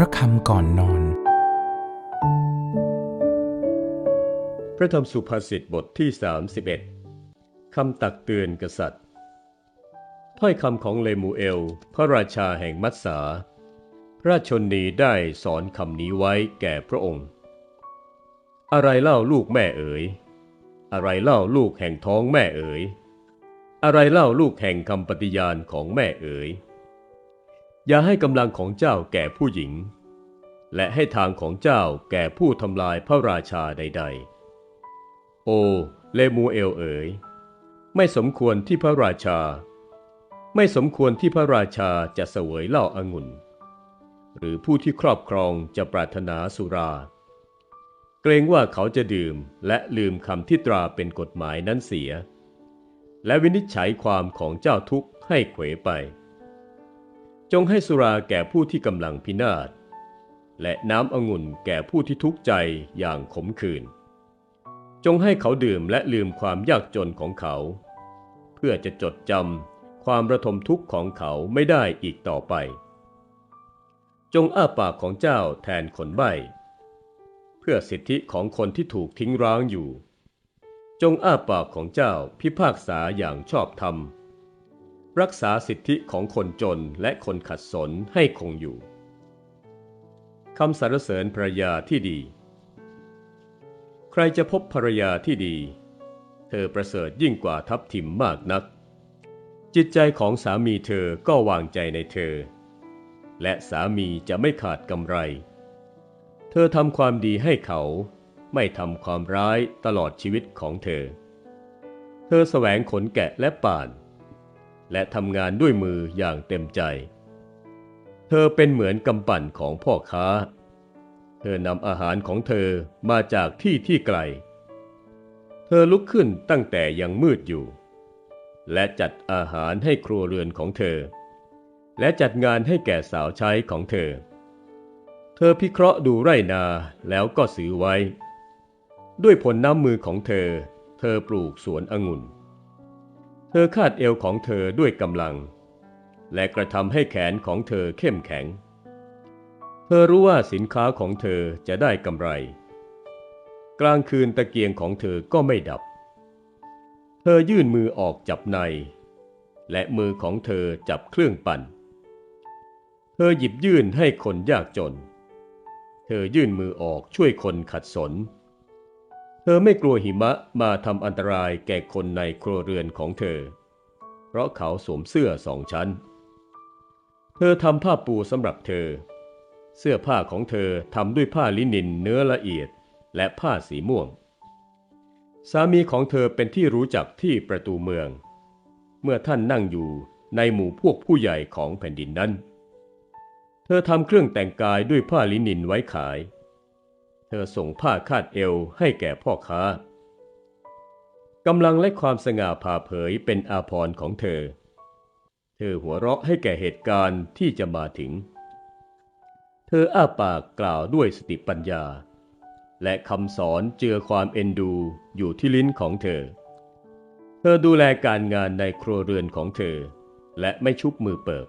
พระคำก่อนนอน พระธรรมสุภาษิตบทที่ 31 คำตักเตือนกษัตริย์ ถ้อยคำของเลมูเอล พระราชาแห่งมัสสาพระราชชนนีได้สอนคำนี้ไว้แก่พระองค์ อะไรเล่าลูกแม่เอ๋ย อะไรเล่าลูกแห่งท้องแม่เอ๋ย อะไรเล่าลูกแห่งคำปฏิญาณของแม่เอ๋ย อย่าให้กำลังของเจ้าแก่ผู้หญิง และให้ทางของเจ้าแก่ผู้ทำลายพระราชาใด ๆ โอ เลมูเอลเอ๋ย ไม่สมควรที่พระราชา ไม่สมควรที่พระราชาจะเสวยเหล้าอางุ่น หรือผู้ที่ครอบครองจะปรารถนาสุรา เกรงว่าเขาจะดื่มและลืมคำที่ตราเป็นกฎหมายนั้นเสีย และวินิจฉัยความของเจ้าทุกข์ให้เขวไป จงให้สุราแก่ผู้ที่กำลังพินาศ และน้ำองุ่นแก่ผู้ที่ทุกข์ใจอย่างขมขื่น จงให้เขาดื่มและลืมความยากจนของเขา เพื่อจะจดจำความระทมทุกข์ของเขาไม่ได้อีกต่อไป จงอ้าปากของเจ้าแทนคนใบ้ เพื่อสิทธิของคนที่ถูกทิ้งร้างอยู่ จงอ้าปากของเจ้าพิพากษาอย่างชอบธรรม รักษาสิทธิของคนจนและคนขัดสนให้คงอยู่คำสรรเสริญภรรยาที่ดี ใครจะพบภรรยาที่ดี เธอประเสริฐยิ่งกว่าทัพทิมมากนัก จิตใจของสามีเธอก็วางใจในเธอ และสามีจะไม่ขาดกำไร เธอทำความดีให้เขาไม่ทำความร้ายตลอดชีวิตของเธอ เธอแสวงขนแกะและป่าน และทำงานด้วยมืออย่างเต็มใจ เธอเป็นเหมือนกำปั่นของพ่อค้า เธอนำอาหารของเธอมาจากที่ที่ไกล เธอลุกขึ้นตั้งแต่ยังมืดอยู่ และจัดอาหารให้ครัวเรือนของเธอ และจัดงานให้แก่สาวใช้ของเธอ เธอพิเคราะห์ดูไรนาแล้วก็ซื้อไว้ ด้วยผลน้ำมือของเธอ เธอปลูกสวนองุ่น เธอคาดเอวของเธอด้วยกำลัง และกระทำให้แขนของเธอเข้มแข็ง เธอรู้ว่าสินค้าของเธอจะได้กำไร กลางคืนตะเกียงของเธอก็ไม่ดับ เธอยื่นมือออกจับใน และมือของเธอจับเครื่องปั่น เธอหยิบยื่นให้คนยากจน เธอยื่นมือออกช่วยคนขัดสน ธอไม่กลัวหิมะมาทำอันตรายแก่คนในครัวเรือนของเธอ เพราะเขาสวมเสื้อสองชั้น เธอทำผ้าปูสำหรับเธอ เสื้อผ้าของเธอทำด้วยผ้าลินินเนื้อละเอียดและผ้าสีม่วง สามีของเธอเป็นที่รู้จักที่ประตูเมือง เมื่อท่านนั่งอยู่ในหมู่พวกผู้ใหญ่ของแผ่นดินนั้น เธอทำเครื่องแต่งกายด้วยผ้าลินินไว้ขายเเธอส่งผ้าคาดเอวให้แก่พ่อค้ากำลังและความสง่าผ่าเผยเป็นอาภรณ์ของเธอ เธอหัวเราะให้แก่เหตุการณ์ที่จะมาถึง เธออ้าปากกล่าวด้วยสติปัญญา และคำสอนเจือความเอ็นดูอยู่ที่ลิ้นของเธอ เธอดูแลการงานในครัวเรือนของเธอ และไม่ชุบมือเปิบ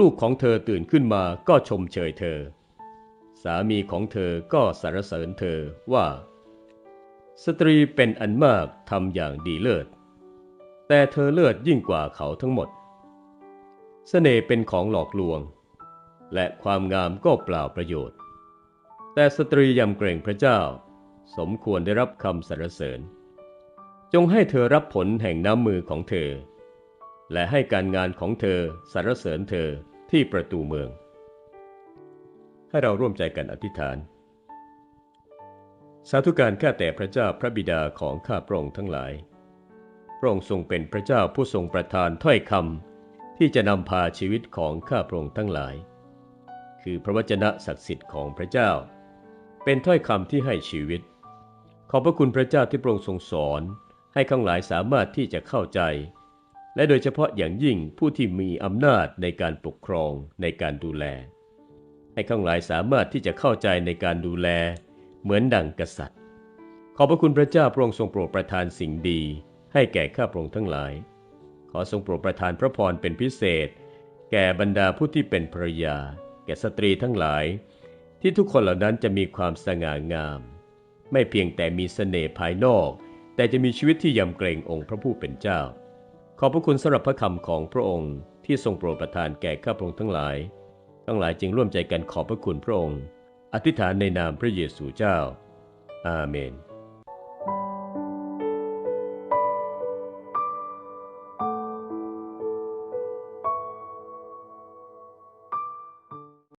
ลูกๆของเธอตื่นขึ้นมาก็ชมเชยเธอ สามีของเธอก็สรรเสริญเธอว่า สตรีเป็นอันมากทำอย่างดีเลิศ แต่เธอเลิศยิ่งกว่าเขาทั้งหมดเสน่ห์เป็นของหลอกลวง และความงามก็เปล่าประโยชน์ แต่สตรียำเกรงพระเจ้า สมควรได้รับคำสรรเสริญ จงให้เธอรับผลแห่งน้ำมือของเธอ และให้การงานของเธอสรรเสริญเธอที่ประตูเมือง ให้เราร่วมใจกันอธิษฐาน สาธุการข้าแต่พระเจ้าพระบิดาของข้าพระองค์ทั้งหลาย พระองค์ทรงเป็นพระเจ้าผู้ทรงประทานถ้อยคำที่จะนำพาชีวิตของข้าพระองค์ทั้งหลาย คือพระวจนะศักดิ์สิทธิ์ของพระเจ้า เป็นถ้อยคำที่ให้ชีวิต ขอบพระคุณพระเจ้าที่พระองค์ทรงสอน ให้ข้างหลายสามารถที่จะเข้าใจและโดยเฉพาะอย่างยิ่งผู้ที่มีอำนาจในการปกครองในการดูแล ให้ข้างหลายสามารถที่จะเข้าใจในการดูแล เหมือนดังกษัตริย์ ขอพระคุณพระเจ้าพระองค์ทรงโปรดประทานสิ่งดี ให้แก่ข้าพระองค์ทั้งหลาย ขอทรงโปรดประทานพระพรเป็นพิเศษ แก่บรรดาผู้ที่เป็นภรยา แก่สตรีทั้งหลาย ที่ทุกคนเหล่านั้นจะมีความสง่างาม ไม่เพียงแต่มีสเสน่ห์ภายนอก แต่จะมีชีวิตที่ยำเกรงองค์พระผู้เป็นเจ้า ขอพระคุณสำหรับพระคำของพระองค์ที่ทรงโปรดประทานแก่ข้าพระองค์ทั้งหลาย ทั้งหลายจึงร่วมใจกันขอบพระคุณพระองค์ อธิษฐานในนามพระเยซูเจ้า อาเมน